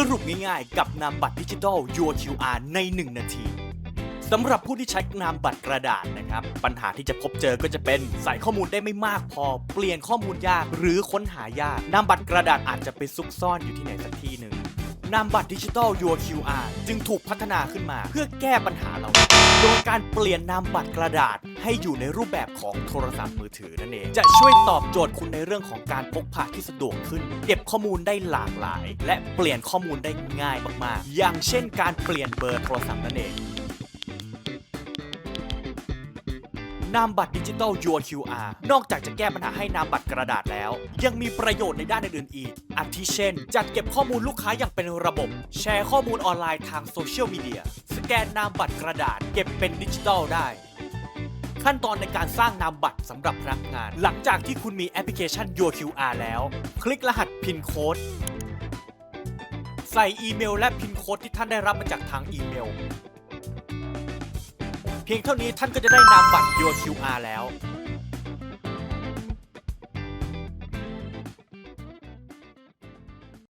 สรุปง่ายๆ กับนามบัตรดิจิทัล Your QR ใน 1 นาทีสำหรับผู้ที่ใช้นามบัตรกระดาษนะครับ ปัญหาที่จะพบเจอก็จะเป็นใส่ข้อมูลได้ไม่มากพอ เปลี่ยนข้อมูลยากหรือค้นหายากนามบัตรกระดาษอาจจะไปซุกซ่อนอยู่ที่ไหนสักที่หนึ่ง นามบัตรดิจิทัล Your QR จึงถูกพัฒนาขึ้นมาเพื่อแก้ปัญหาเหล่านี้โดยการเปลี่ยนนามบัตรกระดาษ ให้อยู่ในรูปแบบของโทรศัพท์มือถือนั่นเอง จะช่วยตอบโจทย์คุณในเรื่องของการพกพาที่สะดวกขึ้น เก็บข้อมูลได้หลากหลาย และเปลี่ยนข้อมูลได้ง่ายมากๆ อย่างเช่น การเปลี่ยนเบอร์โทรศัพท์นั่นเอง นามบัตรดิจิทัล Your QR นอกจากจะแก้ปัญหาให้นามบัตรกระดาษแล้ว ยังมีประโยชน์ในด้านอื่นๆอีกอาทิเช่น จัดเก็บข้อมูลลูกค้าอย่างเป็นระบบ แชร์ข้อมูลออนไลน์ทางโซเชียลมีเดียสแกนนามบัตรกระดาษเก็บเป็นดิจิทัลได้ขั้นตอนในการสร้างนามบัตรสำหรับพนักงาน หลังจากที่คุณมีแอปพลิเคชัน Your QR แล้ว คลิกรหัสพินโค้ดใส่อีเมลและพินโค้ดที่ท่านได้รับมาจากทางอีเมล เพียงเท่านี้ท่านก็จะได้นามบัตร Your QR แล้ว